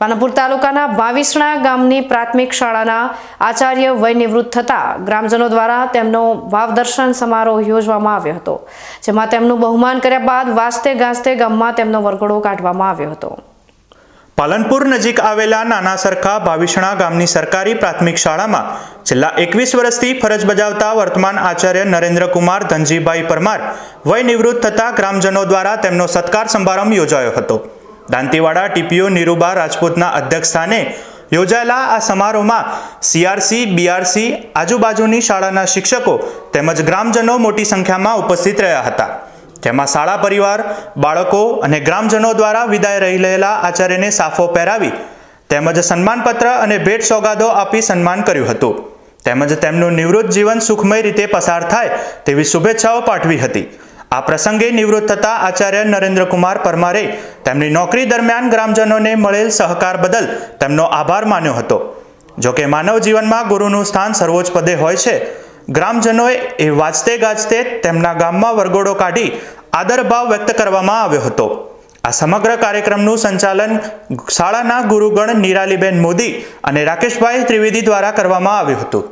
પાનપુર તાલુકાના બાવીસણા ગામની પ્રાથમિક શાળાના આચાર્ય વય નિવૃત્ત થતા ગ્રામજનો દ્વારા તેમનો ભાવદર્શન સમારોહ યોજવામાં આવ્યો હતો, જેમાં તેમનું બહુમાન કર્યા બાદ વાસ્તે ગાસ્તે ગામમાં તેમનો વરઘોડો કાઢવામાં આવ્યો હતો. પાલનપુર નજીક આવેલા નાના સરખા ભાવિષણા ગામની સરકારી પ્રાથમિક શાળામાં છેલ્લા એકવીસ વર્ષથી ફરજ બજાવતા વર્તમાન આચાર્ય નરેન્દ્રકુમાર ધનજીભાઈ પરમાર વય નિવૃત્ત થતા ગ્રામજનો દ્વારા તેમનો સત્કાર સમારંભ યોજાયો હતો. દાંતીવાડા ટીપીઓ નિરૂબા રાજપૂતના અધ્યક્ષસ્થાને યોજાયેલા આ સમારોહમાં સીઆરસી, બીઆરસી આજુબાજુની શાળાના શિક્ષકો તેમજ ગ્રામજનો મોટી સંખ્યામાં ઉપસ્થિત રહ્યા હતા. જેમાં શાળા પરિવાર, બાળકો અને ગ્રામજનો દ્વારા વિદાય રહી રહેલા આચાર્યને સાફો પહેરાવી તેમજ સન્માનપત્ર અને ભેટ સોગાદો આપી સન્માન કર્યું હતું. તેમજ તેમનું નિવૃત્ત જીવન સુખમય રીતે પસાર થાય તેવી શુભેચ્છાઓ પાઠવી હતી. આ પ્રસંગે નિવૃત્ત થતા આચાર્ય નરેન્દ્રકુમાર પરમારે તેમની નોકરી દરમિયાન ગ્રામજનોને મળેલ સહકાર બદલ તેમનો આભાર માન્યો હતો. જોકે માનવ જીવનમાં ગુરુનું સ્થાન સર્વોચ્ચ પદે હોય છે, ગ્રામજનોએ એ વાંચતે ગાજતે તેમના ગામમાં વરઘોડો કાઢી આદરભાવ વ્યક્ત કરવામાં આવ્યો હતો. આ સમગ્ર કાર્યક્રમનું સંચાલન શાળાના ગુરુગણ નિરાલીબેન મોદી અને રાકેશભાઈ ત્રિવેદી દ્વારા કરવામાં આવ્યું હતું.